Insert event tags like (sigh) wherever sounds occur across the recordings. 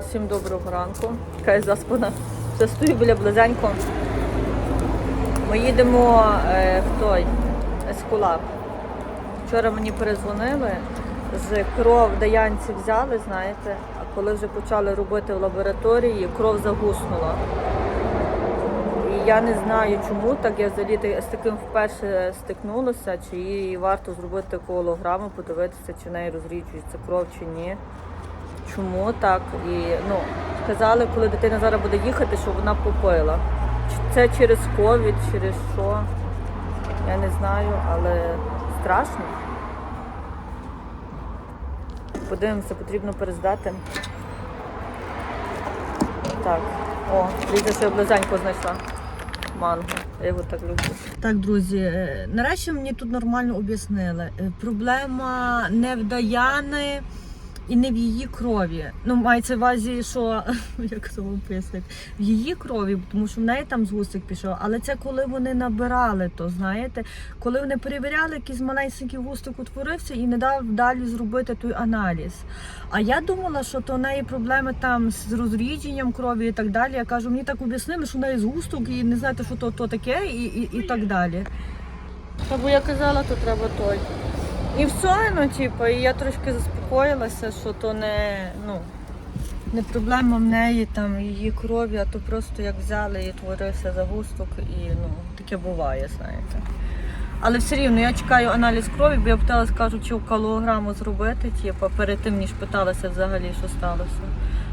Всім доброго ранку. Кай заспана. Все стою біля близенько. Ми їдемо е, в той Ескулап. Вчора мені перезвонили, з кров даянці взяли, знаєте, а коли вже почали робити в лабораторії, кров загуснула. Я не знаю, чому так. Я взагалі з таким вперше стикнулася, чи їй варто зробити колограму, подивитися, чи в неї розріджується кров чи ні. Чому так? І ну, сказали, коли дитина зараз буде їхати, що вона попила. Це через ковід, через що? Я не знаю, але страшно. Подивимося, потрібно перездати. Так, о, дивіться, я близенько знайшла. Манго. Я його так люблю. Так, друзі, е, нарешті мені тут нормально об'яснили. Е, Проблема не в Даяни і не в її крові. Ну, мається в увазі, що (laughs) як це вам пояснити, в її крові, тому що в неї там згустик пішов. Але це коли вони набирали, то знаєте, коли вони перевіряли, якийсь маленький густик утворився і не дав далі зробити той аналіз. А я думала, що то в неї проблеми там з розрідженням крові і так далі. Я кажу, мені так об'яснили, що в неї згусток і не знаєте, що то, то таке, і, і, і так далі. Та бо я казала, то треба той. І все, ну, типу, я трошки заспокоїлася, що то не, ну, не проблема в неї, там, її крові, а то просто як взяли і творився загусток, і ну, таке буває, знаєте. Але все рівно я чекаю аналіз крові, бо я питалася, кажу, чи калограму зробити, типу, перед тим, ніж питалася взагалі, що сталося.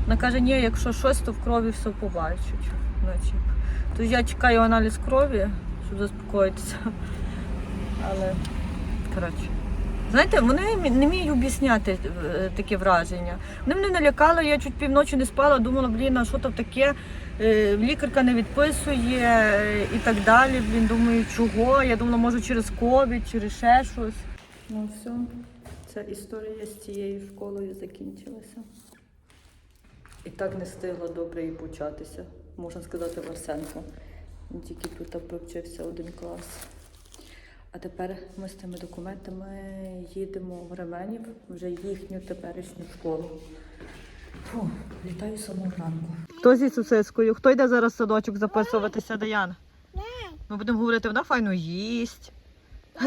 Вона каже, ні, якщо щось, то в крові все побачать. Ну, типу. Тож я чекаю аналіз крові, щоб заспокоїтися. Але, коротше. Знаєте, вони не вміють об'ясняти е, таке враження. Вони мене налякали, я чуть півночі не спала, думала, блін, а що там таке? Е, Лікарка не відписує е, і так далі. Блін, думаю, чого? Я думала, може через ковід, через ще щось. Ну все, ця історія з цією школою закінчилася. І так не встигла добре і початися, можна сказати, в Арсенку. Він тільки тут повчився один клас. А тепер ми з тими документами їдемо в Ременів, вже їхню теперішню школу. Фу, літаю самого ранку. Хто зі сосискою? Хто йде зараз в садочок записуватися, Даяна? Ми будемо говорити, вона файно їсть.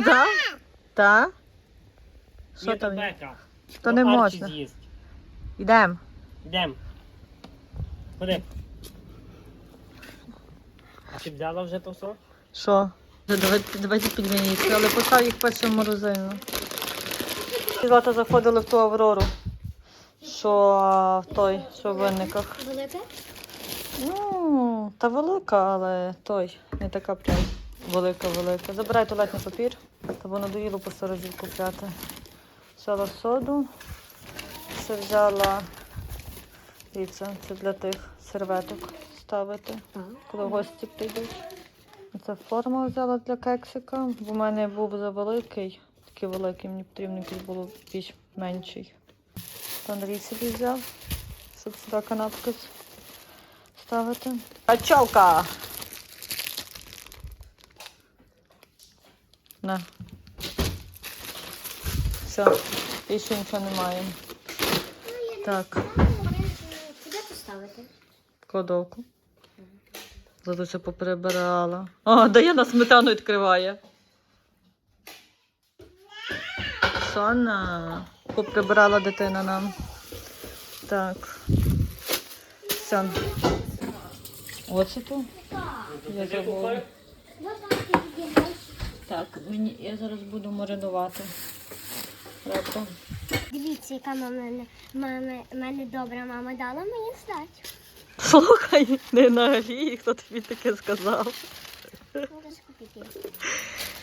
Так? Так? Що там? то є? То не можна. Йдемо. Йдем. Ходи. Чи взяла вже то все? Що? Давайте, давайте підмініть, але постав їх перше в морозину. Злата заходили в ту Аврору, що в той, що в винниках. Велике? Ну, та велика, але той, не така прям велика-велика. Забирай туалетний папір, та бо надоїло по 100 разів купляти. Взяла соду, ще взяла, дивіться, це для тих серветок ставити, коли гості прийдуть. Це форма взяла для кексика, бо в мене був завеликий, такий великий, мені потрібно якийсь було більш менший. То Андрій собі взяв, щоб сюди канапки ставити. Качалка! На. Все, більше нічого немає. Так, Куди поставити? в кладовку. Зато поприбирала. О, Даяна сметану відкриває. Сонна. Поприбирала дитина нам. Так. Все. Оце тут. Я забула. Так, мені я зараз буду маринувати. Дивіться, яка мама, мама, мене добра мама дала мені здачу. Слухай, не на гріх, хто тобі таке сказав.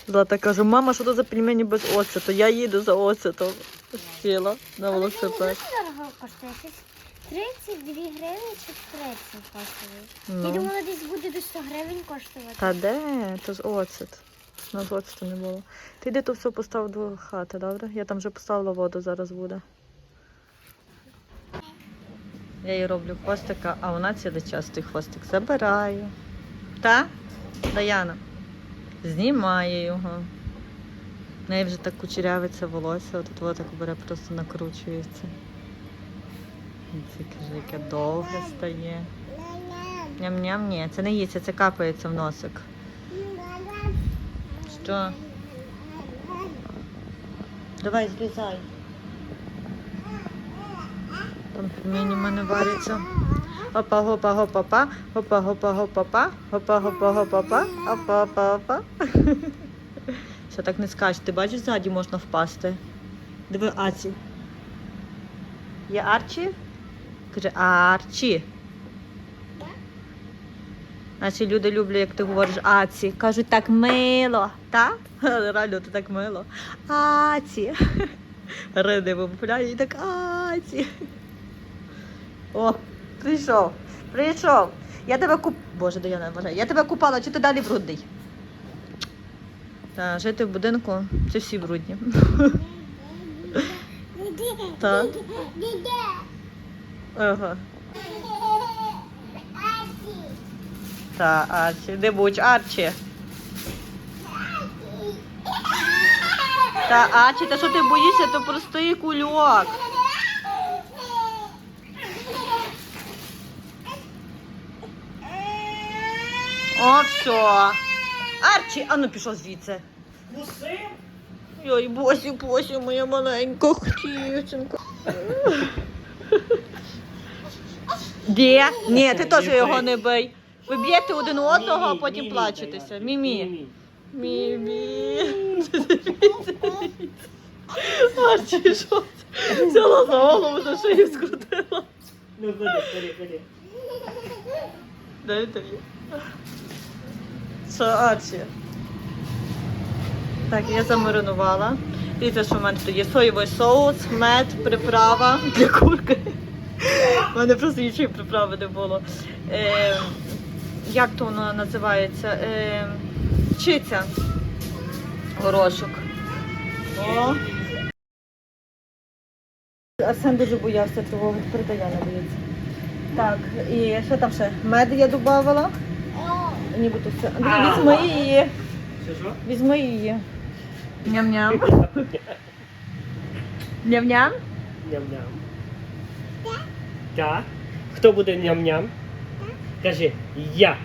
Злата каже, мама, що то за пельмені без оцету? Я їду за оцетом. Сіла на велосипед. дуже дорого коштує. 32 гривні чи 30 коштує. Я Ну. думала, десь буде до 100 гривень коштувати. Та де? То ж оцет. У нас оцету не було. Ти йди то все постав до хати, добре? Я там вже поставила воду, зараз буде. Я їй роблю хвостика, а вона цілий час той хвостик забирає. Та? Даяна? Знімає його. В неї вже так кучерявиться волосся, от от так бере, просто накручується. Це каже, яке довге стає. Ням-ням, ні, це не їсться, це капається в носик. Що? Давай злізай. Там пельмені в мене варяться. Опа, гопа, гопа, па, гопа, гопа, гопа, па, гопа, гопа, гопа, па, опа, опа, опа. Все так не скажеш. Ти бачиш, ззаді можна впасти. Диви Аці. Є Арчі? Каже, Арчі. Наші люди люблять, як ти говориш Аці. Кажуть, так мило, так? Реально, ти так мило. Аці. Риди випуляє і так Аці. О, прийшов, прийшов. Я тебе куп... Боже, де я не вважаю. Я тебе купала, чи ти далі брудний? Та, жити в будинку це всі брудні. Так. Ага. Та, Арчі, де будь, Арчі. Та, Арчі, та що ти боїшся, то простий кульок. О, все. Арчі, а ну пішов звідси. Мусим? Ой, Босю, Босю, моя маленька дівчинка. Де? Ні, ти теж його не бий. Ви б'єте один одного, а потім плачетеся. Мімі. Мімі. Арчі, що це? Взяла за голову, за шию скрутила. Ну, ходи, ходи, ходи. Дай тобі. Що, Арчі? Так, я замаринувала. Дивіться, що в мене тут є соєвий соус, мед, приправа для курки. У мене просто іншої приправи не було. Е, як то воно називається? Е, чиця. Горошок. О. Арсен дуже боявся тривоги, передає боїться. Так, і що там ще? Мед я додавала. Нібито все. Андрій, візьми її. Візьми її. Ням-ням. Ням-ням. Ням-ням. Так. Хто буде ням-ням? Кажи, я.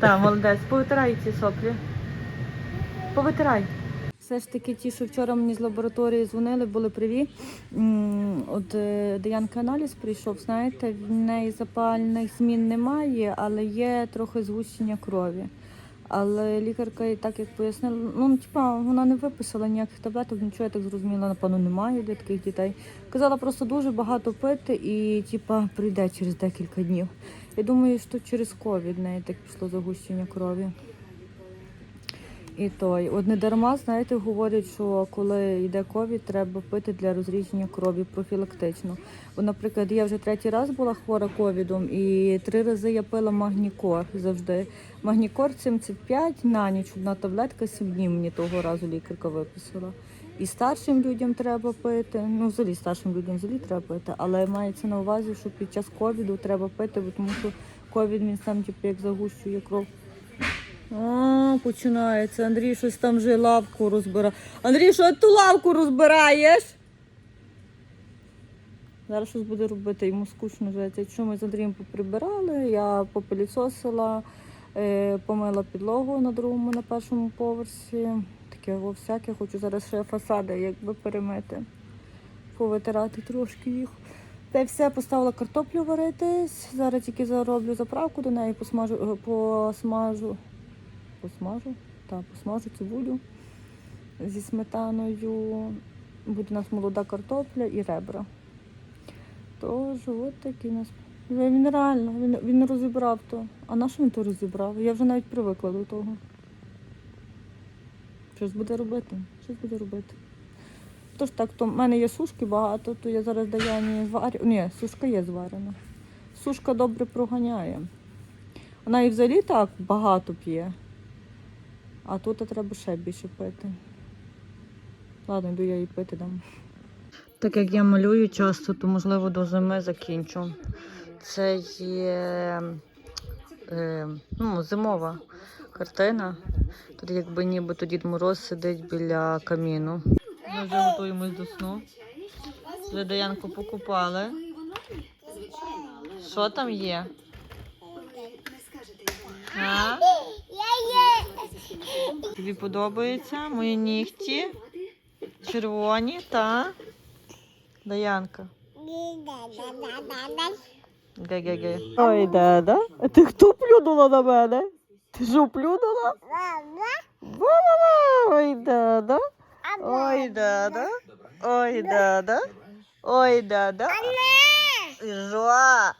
Так, молодець, повитирай ці соплі. Повитирай. Все ж таки, ті, що вчора мені з лабораторії дзвонили, були приві. От е, Деянка аналіз прийшов, знаєте, в неї запальних змін немає, але є трохи згущення крові. Але лікарка і так як пояснила, ну типа вона не виписала ніяких таблеток, нічого я так зрозуміла, напевно, немає для таких дітей. Казала просто дуже багато пити і типа прийде через декілька днів. Я думаю, що через ковід неї так пішло загущення крові. І той, от не дарма, знаєте, говорять, що коли йде ковід, треба пити для розрідження крові профілактично. Бо, наприклад, я вже третій раз була хвора ковідом, і три рази я пила магнікор завжди. Магнікор 75 на ніч, одна таблетка 7 днів мені того разу лікарка виписала. І старшим людям треба пити. Ну, взагалі старшим людям взагалі треба пити, але мається на увазі, що під час ковіду треба пити, бо тому що ковід він сам типу, як загущує кров. А, починається. Андрій щось там вже лавку розбирає. Андрій, що ту лавку розбираєш? Зараз щось буде робити, йому скучно вже. Якщо ми з Андрієм поприбирали, я попилісосила, е, помила підлогу на другому, на першому поверсі. Таке всяке. Хочу зараз ще фасади якби перемити, повитирати трошки їх. Та все, поставила картоплю варитись. Зараз тільки зароблю заправку до неї, посмажу, е, посмажу. Посмажу? Так, посмажу цибулю зі сметаною. Буде у нас молода картопля і ребра. Тож, от такі у нас. Він реально, він, він розібрав то. А на що він то розібрав? Я вже навіть привикла до того. Щось буде робити. Щось буде робити. Тож так, то в мене є сушки багато, то я зараз Даяні зварю. Ні, сушка є зварена. Сушка добре проганяє. Вона і взагалі так багато п'є. А тут треба ще більше пити. Ладно, йду я її пити дам. Так як я малюю часто, то можливо до зими закінчу. Це є е, ну, зимова картина. Тут якби ніби то Дід Мороз сидить біля каміну. Ми вже готуємось до сну. Ви Даянку покупали. Що там є? А? Тобі подобаються мої нігті? Червоні, та? Даянка. Ге-ге-ге. Ой, дада. А ти хто плюнула на мене? Ти що плюнула? Ба-ба-ба. Ой, дада. Ой, дада. Ой, дада. Ой, дада. Жуа.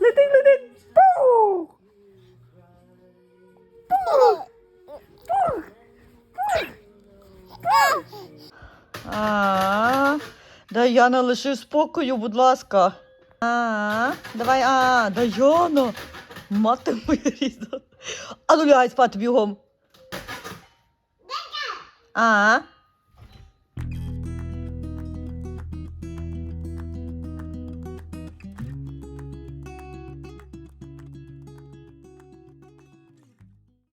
Летить, летить. Пух. А, Даяна, лиши спокою, будь ласка. А, давай, а, Даяна. Мати моя різна. А ну лягай спати бігом. А,